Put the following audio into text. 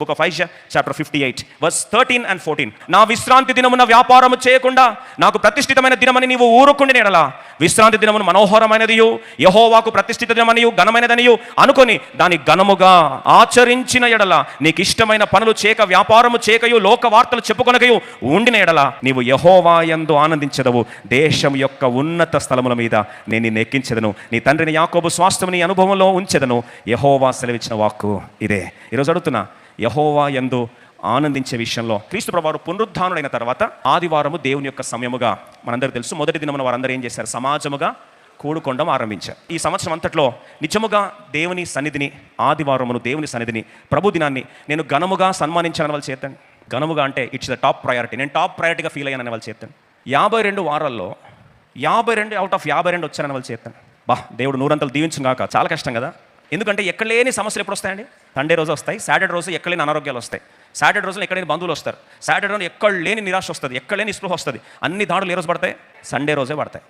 Book of Isaiah chapter fifty eight verse thirteen and fourteen నా విశ్రాంతి దినమున వ్యాపారము చేయకుండా నాకు ప్రతిష్ఠితమైన దినమని నీవు ఊరుకుండి ఎడలా విశ్రాంతి దినమును మనోహరమైనదియు యహోవాకు ప్రతిష్ఠిత దినమనియు ఘనమైనదనియు అనుకొని దాని ఘనముగా ఆచరించిన ఎడల నీకు ఇష్టమైన పనులు చేయక వ్యాపారము చేయకయు లోక వార్తలు చెప్పుకొనకయు ఉండిన ఎడల నీవు యహోవా యందు ఆనందించదవు. దేశం యొక్క ఉన్నత స్థలముల మీద నేను నిన్ను ఎక్కించదను. నీ తండ్రిని యాకోబు స్వాస్థ్యం నీ అనుభవంలో ఉంచెదను. యహోవా సెలవిచ్చిన వాక్కు ఇదే. ఈరోజు అడుగుతున్నా యహోవా యందు ఆనందించే విషయంలో క్రీస్తు ప్రభావారు పునరుద్ధానుడైన తర్వాత ఆదివారము దేవుని యొక్క సమయముగా మనందరికీ తెలుసు. మొదటి దినమున వారందరూ ఏం చేశారు? సమాజముగా కూడుకొండం ఆరంభించారు. ఈ సంవత్సరం అంతట్లో నిజముగా దేవుని సన్నిధిని ఆదివారమును దేవుని సన్నిధిని ప్రభు దినాన్ని నేను ఘనముగా సన్మానించాలని వాళ్ళు చేతండి ఘనముగా అంటే ఇట్స్ ద టాప్ ప్రయారిటీ. నేను టాప్ ప్రయారిటీగా ఫీల్ అయ్యానని వాళ్ళు చేతండి యాభై రెండు వారాల్లో యాభై రెండు అవుట్ ఆఫ్ యాభై రెండు వచ్చానని వాళ్ళు చేస్తాను. బా దేవుడు నూరంతలు దీవించు కాక చాలా కష్టం కదా? ఎందుకంటే ఎక్కడ లేని సమస్యలు ఎప్పుడు వస్తాయండి? సండే రోజు వస్తాయి సాటర్డే రోజు ఎక్కడ లేని అనారోగ్యాలు వస్తాయి. సాటర్డే రోజున ఎక్కడ లేని బంధువులు వస్తారు. సాటర్డే రోజు ఎక్కడ లేని నిరాశ వస్తుంది ఎక్కడ లేని స్పృహ వస్తుంది. అన్ని దాడులు ఏ రోజు పడతాయి? సండే రోజే పడతాయి.